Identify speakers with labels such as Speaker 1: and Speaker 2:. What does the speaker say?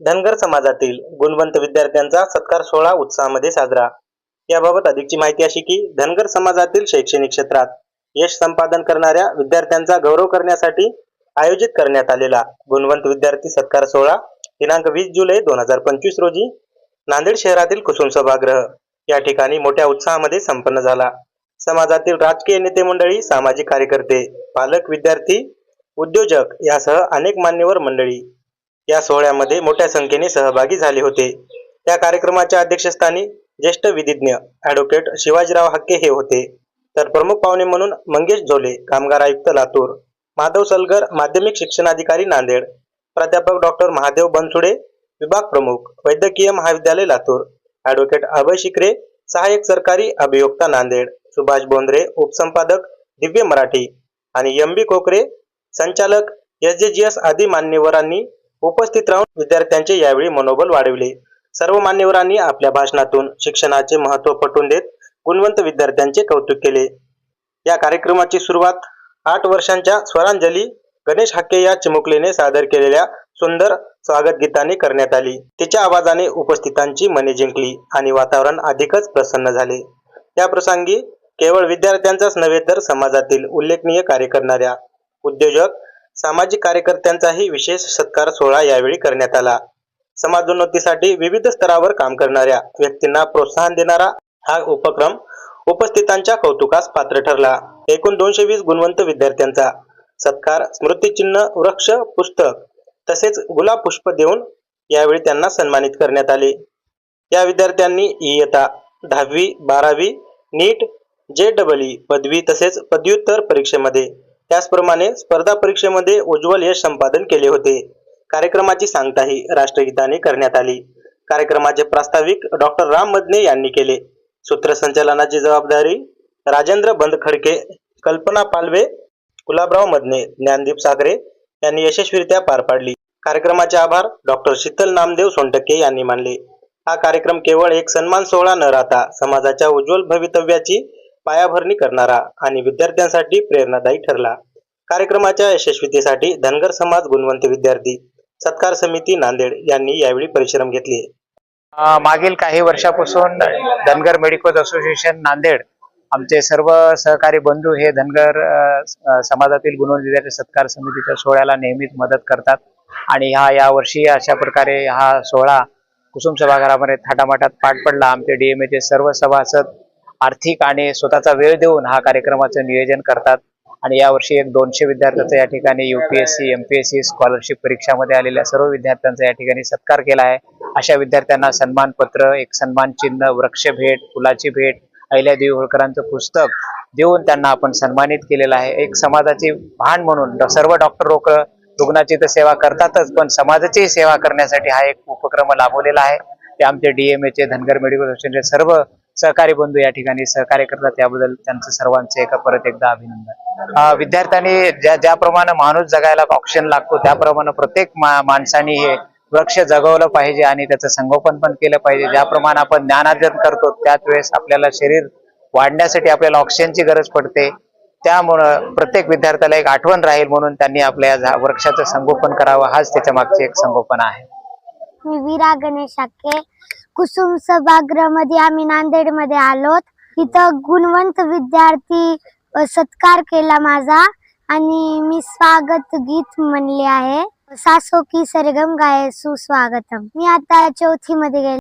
Speaker 1: धनगर समाजातील गुणवंत विद्यार्थ्यांचा सत्कार सोहळा उत्साहामध्ये साजरा. याबाबत अधिकची माहिती अशी की धनगर समाजातील शैक्षणिक क्षेत्रात यश संपादन करणाऱ्या विद्यार्थ्यांचा गौरव करण्यासाठी आयोजित करण्यात आलेला गुणवंत विद्यार्थी सत्कार सोहळा दिनांक वीस जुलै दोन हजार पंचवीस रोजी नांदेड शहरातील कुसुम सभागृह या ठिकाणी मोठ्या उत्साहामध्ये संपन्न झाला. समाजातील राजकीय नेते मंडळी सामाजिक कार्यकर्ते पालक विद्यार्थी उद्योजक यासह अनेक मान्यवर मंडळी या सोहळ्यामध्ये मोठ्या संख्येने सहभागी झाले होते. त्या कार्यक्रमाच्या अध्यक्षस्थानी ज्येष्ठ विधिज्ञ ॲडव्होकेट शिवाजीराव हक्के हे होते. तर प्रमुख पाहुणे म्हणून मंगेश झोले कामगार आयुक्त लातूर माधव सलगर माध्यमिक शिक्षणाधिकारी नांदेड प्राध्यापक डॉक्टर महादेव बनसुडे विभाग प्रमुख वैद्यकीय महाविद्यालय लातूर ॲडव्होकेट अभय शिकरे सहाय्यक सरकारी अभियोक्ता नांदेड सुभाष बोंद्रे उपसंपादक दिव्य मराठी आणि एम बी कोकरे संचालक एस जे जी एस आदी मान्यवरांनी उपस्थित राहून विद्यार्थ्यांचे यावेळी मनोबल वाढविले. सर्व मान्यवरांनी आपल्या भाषणातून शिक्षणाचे महत्त्व पटवून देत गुणवंत विद्यार्थ्यांचे कौतुक केले. या कार्यक्रमाची सुरुवात आठ वर्षांच्या स्वरांजली गणेश हाके या चिमुकलीने सादर केलेल्या सुंदर स्वागत गीताने करण्यात आली. तिच्या आवाजाने उपस्थितांची मने जिंकली आणि वातावरण अधिकच प्रसन्न झाले. या प्रसंगी केवळ विद्यार्थ्यांचाच नव्हे तर समाजातील उल्लेखनीय कार्य करणाऱ्या उद्योजक सामाजिक कार्यकर्त्यांचाही विशेष सत्कार सोहळा यावेळी करण्यात आला. समाजोन्नतीसाठी विविध स्तरावर काम करणाऱ्या व्यक्तींना प्रोत्साहन देणारा हा उपक्रम उपस्थितांच्या कौतुकास पात्र ठरला. एकूण दोनशे वीस गुणवंत विद्यार्थ्यांचा सत्कार स्मृतिचिन्ह वृक्ष पुस्तक तसेच गुलाब पुष्प देऊन यावेळी त्यांना सन्मानित करण्यात आले. या विद्यार्थ्यांनी इयता दहावी बारावी नीट जे डबल ई पदवी तसेच पदव्युत्तर परीक्षेमध्ये त्याचप्रमाणे स्पर्धा परीक्षेमध्ये उज्ज्वल यश संपादन केले होते. कार्यक्रमाची सांगताही राष्ट्रगीताने करण्यात आली. कार्यक्रमाचे प्रास्ताविक डॉक्टर राम मदने यांनी केले. सूत्रसंचालनाची जबाबदारी राजेंद्र बंदखडके कल्पना पालवे गुलाबराव मदने ज्ञानदीप सागरे यांनी यशस्वीरित्या पार पाडली. कार्यक्रमाचे आभार डॉक्टर शीतल नामदेव सोनटक्के यांनी मानले. हा कार्यक्रम केवळ एक सन्मान सोहळा न राहता समाजाच्या उज्ज्वल भवितव्याची पायाभरणी करणारा आणि विद्यार्थ्यांसाठी प्रेरणादायी ठरला. कार्यक्रमाच्या यशस्वीतेसाठी धनगर समाज गुणवंत विद्यार्थी सत्कार समिती नांदेड यांनी यावेळी परिश्रम घेतले.
Speaker 2: मागील काही वर्षापासून धनगर मेडिकल असोसिएशन नांदेड आमचे सर्व सहकारी बंधू हे धनगर समाजातील गुणवंत विद्यार्थी सत्कार समितीच्या सोहळ्याला नेहमीच मदत करतात. आणि हा या वर्षी अशा प्रकारे हा सोहळा कुसुम सभागृहामध्ये थाटामाटात पाठ पडला. आमचे डीएमएचे सर्व सभासद आर्थिक आणि स्वतःचा वेळ देऊन हा कार्यक्रमाचं नियोजन करतात. आणि यावर्षी एक दोनशे विद्यार्थ्यांचा या ठिकाणी युपीएससी एमपीएससी स्कॉलरशिप परीक्षामध्ये आलेल्या सर्व विद्यार्थ्यांचा या ठिकाणी सत्कार केला आहे. अशा विद्यार्थ्यांना सन्मानपत्र एक सन्मान चिन्ह वृक्ष भेट फुलाची भेट अहिल्यादेवी होळकरांचं पुस्तक देऊन त्यांना आपण सन्मानित केलेलं आहे. एक समाजाची भान म्हणून सर्व डॉक्टर लोक रुग्णाची तर सेवा करतातच पण समाजाची सेवा करण्यासाठी हा एक उपक्रम राबवलेला आहे. ते आमचे डीएमएचे धनगर मेडिकल असोसिएशनचे सर्व सहकारी बंधू या ठिकाणी सहकार्य करतात. त्याबद्दल त्यांचं सर्वांचे एका परत एकदा अभिनंदन. विद्यार्थ्यांनी ज्या ज्याप्रमाणे माणूस जगायला ऑप्शन लागतो त्याप्रमाणे प्रत्येक मा- माणसाने हे वृक्ष जगवलं पाहिजे आणि त्याचं संगोपन पण केलं पाहिजे. ज्याप्रमाणे आपण ज्ञानार्जन करतो त्याच वेळेस आपल्याला शरीर वाढण्यासाठी आपल्याला ऑक्सिजनची गरज पडते. त्यामुळं प्रत्येक विद्यार्थ्याला एक आठवण राहील म्हणून त्यांनी आपल्या या वृक्षाचं संगोपन करावं. हाच त्याच्या मागचे एक संगोपन आहे.
Speaker 3: मी वीरा गणेश कुसुम सभागृहामध्ये आम्ही नांदेडमध्ये आलोत. इथं गुणवंत विद्यार्थी सत्कार केला माझा आणि मी स्वागत गीत म्हणले आहे. सासो की सरगम गाय सुस्वागतम मी आता चौथी मध्ये गेले.